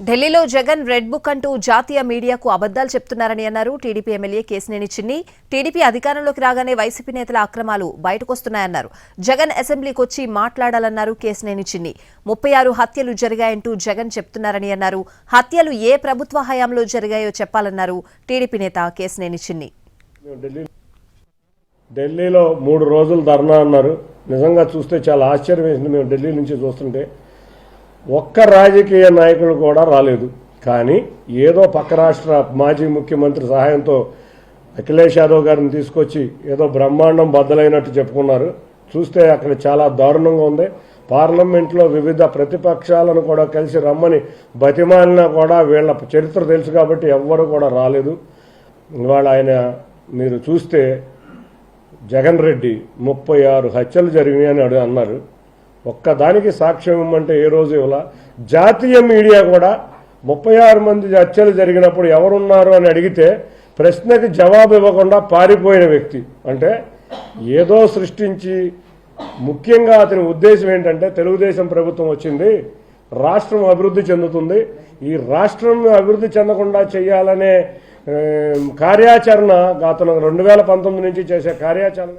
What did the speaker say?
ఢిల్లీలో Jagan red book అంటూ జాతీయ మీడియాకు అబద్దాలు చెప్తున్నారని అన్నారు టీడీపీ ఎమ్మెల్యే కేసినేని చిన్ని. టీడీపీ అధికారంలోకి రాగానే వైసీపీ నేతల అక్రమాలు బయటకొస్తున్నాయన్నారు. జగన్ అసెంబ్లీకి వచ్చి మాట్లాడాలన్నారు కేసినేని చిన్ని. ముప్పై ఆరు హత్యలు జరిగాయంటూ జగన్ చెప్తున్నారని అన్నారు. హత్యలు ఏ ప్రభుత్వ హయాంలో జరిగాయో చెప్పాలన్నారు టీడీపీ నేత కేసినేని చిన్ని. ఢిల్లీలో మూడు రోజులు ధర్నా అన్నారు. నిజంగా చూస్తే చాలా ఆశ్చర్యం వేసింది. మేము ఢిల్లీ నుంచి చూస్తుంటే ఒక్క రాజకీయ నాయకుడు కూడా రాలేదు. కానీ ఏదో పక్క రాష్ట్ర మాజీ ముఖ్యమంత్రి సహాయంతో అఖిలేష్ యాదవ్ గారిని తీసుకొచ్చి ఏదో బ్రహ్మాండం బద్దలైనట్టు చెప్పుకున్నారు. చూస్తే అక్కడ చాలా దారుణంగా ఉంది. పార్లమెంట్లో వివిధ ప్రతిపక్షాలను కూడా కలిసి రమ్మని బతిమాలినా కూడా వీళ్ళ చరిత్ర తెలుసు కాబట్టి ఎవ్వరు కూడా రాలేదు. ఇవాళ ఆయన మీరు చూస్తే జగన్ రెడ్డి ముప్పై ఆరు హత్యలు జరిగినాయని అడు అన్నారు. ఒక్కదానికి సాక్ష్యం ఇమ్మంటే ఏ రోజు ఇవ్వాల? జాతీయ మీడియా కూడా ముప్పై ఆరు మంది హత్యలు జరిగినప్పుడు ఎవరున్నారు అని అడిగితే ప్రశ్నకి జవాబు ఇవ్వకుండా పారిపోయిన వ్యక్తి. అంటే ఏదో సృష్టించి ముఖ్యంగా అతని ఉద్దేశం ఏంటంటే తెలుగుదేశం ప్రభుత్వం వచ్చింది రాష్ట్రం అభివృద్ధి చెందుతుంది. ఈ రాష్ట్రం అభివృద్ధి చెందకుండా చేయాలనే కార్యాచరణ అతను రెండు వేల పంతొమ్మిది నుంచి చేసే కార్యాచరణ